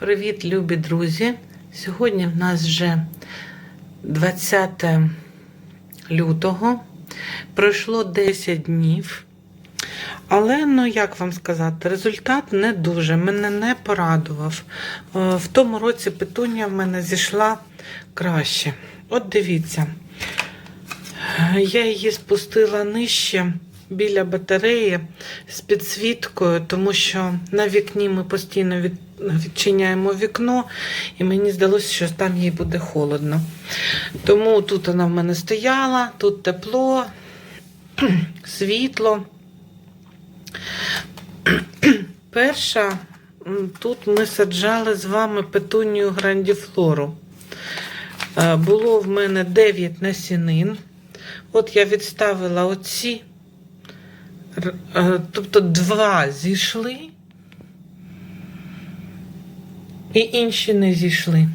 Привіт, любі друзі! Сьогодні в нас вже 20 лютого. Пройшло 10 днів. Але, ну як вам сказати, результат не дуже, мене не порадував. Е, В тому році петунія в мене зійшла краще. От дивіться, Е, я її спустила нижче біля батареї з підсвіткою, тому що на вікні ми постійно від, відчиняємо вікно, і мені здалося, що там їй буде холодно. Тому тут вона в мене стояла, тут тепло, світло. Перша, тут ми саджали з вами петунію грандіфлору. Е, Було в мене 9 насінин. От я відставила оці, тобто два зійшли, і інші не зійшли.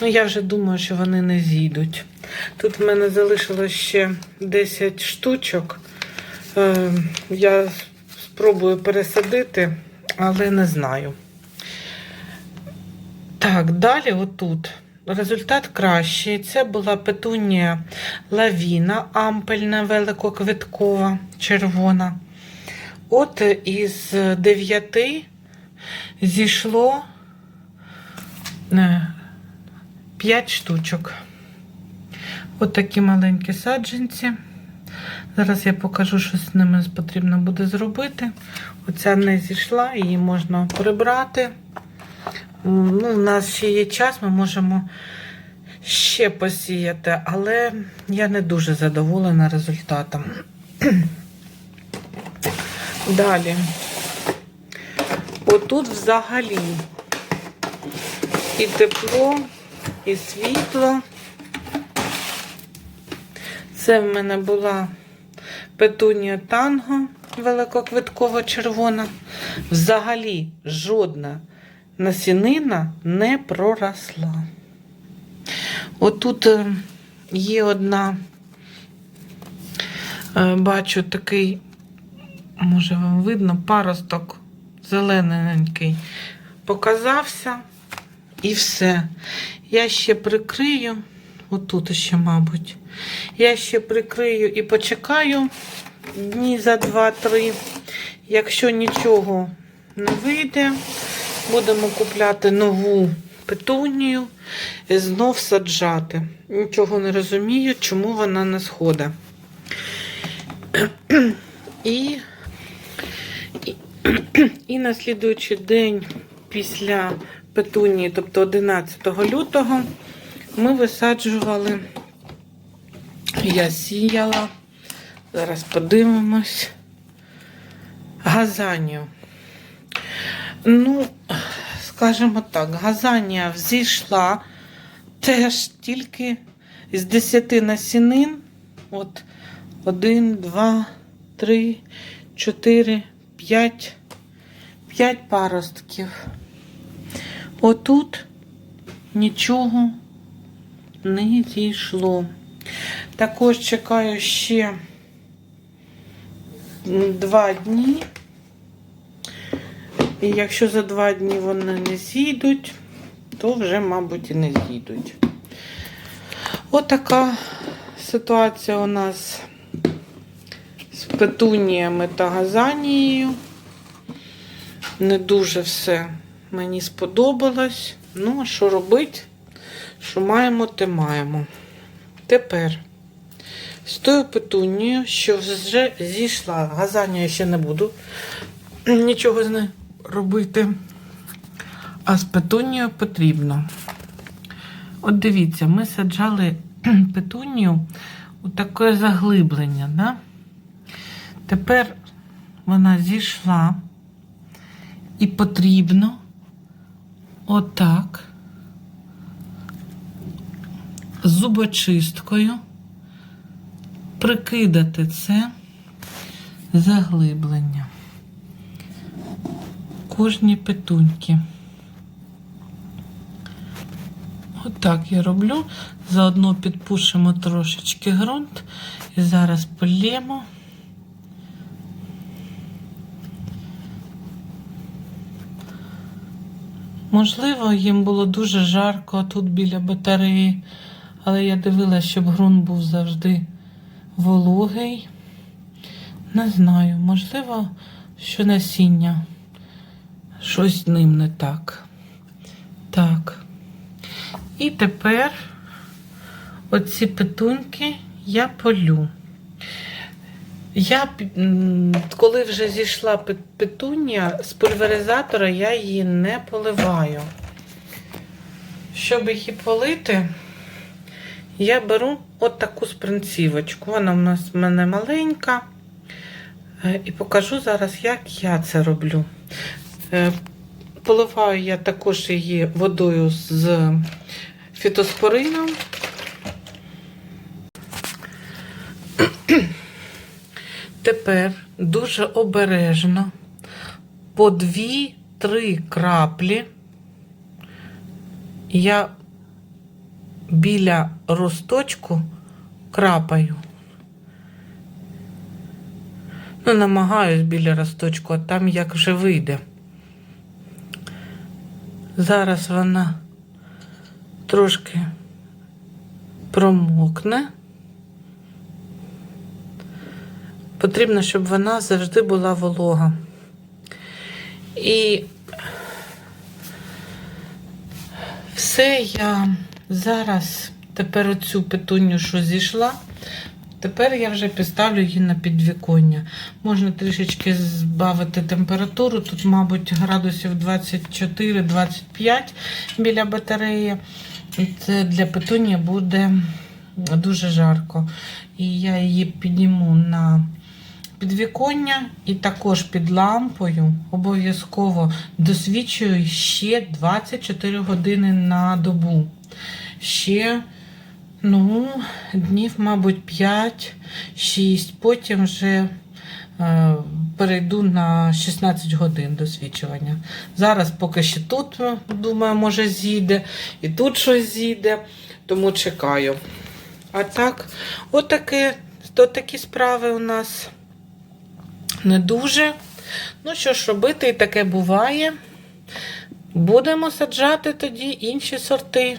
Ну, я вже думаю, що вони не зійдуть. Тут в мене залишилось ще 10 штучок. Е, я спробую пересадити, але не знаю. Так, далі отут. Результат кращий. Це була петунія лавіна, ампельна, великоквиткова, червона. От із дев'яти зійшло е, п'ять штучок. От такі маленькі саджанці. Зараз я покажу, що з ними потрібно буде зробити. Оця не зійшла, її можна прибрати. Ну, у нас ще є час, ми можемо ще посіяти, але я не дуже задоволена результатом. Далі. Отут взагалі і тепло, і світло. Це в мене була петунія танго великоквиткова червона. Взагалі жодна насінина не проросла. Отут е, є одна, е, бачу такий, може вам видно, паросток зелененький показався і все. Я ще прикрию, отут ще, мабуть, я ще прикрию і почекаю дні за 2-3. Якщо нічого не вийде, будемо купляти нову петунію і знов саджати. Нічого не розумію, чому вона не сходить. І, і, і на слідуючий день після петунії, тобто 11 лютого, ми висаджували, я сіяла, зараз подивимось, газанію. Ну, скажімо так, газанія взійшла теж тільки з 10 насінин. От 1, 2, 3, 4, 5, 5 паростків. Отут нічого не зійшло. Також чекаю ще 2 дні. І якщо за два дні вони не зійдуть, то вже, мабуть, і не зійдуть. Отака ситуація у нас з петуніями та газанією. Не дуже все мені сподобалось. Ну, а що робити? Що маємо, те маємо. Тепер з тою петунією, що вже зійшла. Газанію ще не буду нічого з нею робити. А з петунією потрібно. От дивіться, ми саджали петунію у таке заглиблення. Да? Тепер вона зійшла і потрібно отак зубочисткою прикидати це заглиблення кожній петуньки. Отак я роблю. Заодно підпушимо трошечки ґрунт і зараз полємо. Можливо, їм було дуже жарко тут біля батареї, але я дивилася, щоб ґрунт був завжди вологий. Не знаю, можливо, що насіння. Щось з ним не так. Так. І тепер оці петуньки я полю. Я, коли вже зійшла пе- петунія з пульверизатора, я її не поливаю. Щоб її полити, я беру от таку спринцівочку. Вона в нас в мене маленька. Е, І покажу зараз, як я це роблю. Е, Поливаю я також її водою з фітоспорином. Тепер дуже обережно по 2-3 краплі я біля росточку крапаю. Ну, намагаюсь біля росточку, а там як вже вийде. Зараз вона трошки промокне. Потрібно, щоб вона завжди була волога. І все я зараз тепер оцю петуню, що зійшла, тепер я вже підставлю її на підвіконня. Можна трішечки збавити температуру. Тут, мабуть, градусів 24-25 біля батареї. Це для петунії буде дуже жарко. І я її підніму на підвіконня і також під лампою обов'язково досвідчую ще 24 години на добу. Ще, ну, днів, мабуть, 5-6. Потім вже е, перейду на 16 годин досвідчування. Зараз поки ще тут, думаю, може зійде, і тут щось зійде, тому чекаю. А так, отаке, то такі справи у нас не дуже. Ну, що ж робити, і таке буває. Будемо саджати тоді інші сорти.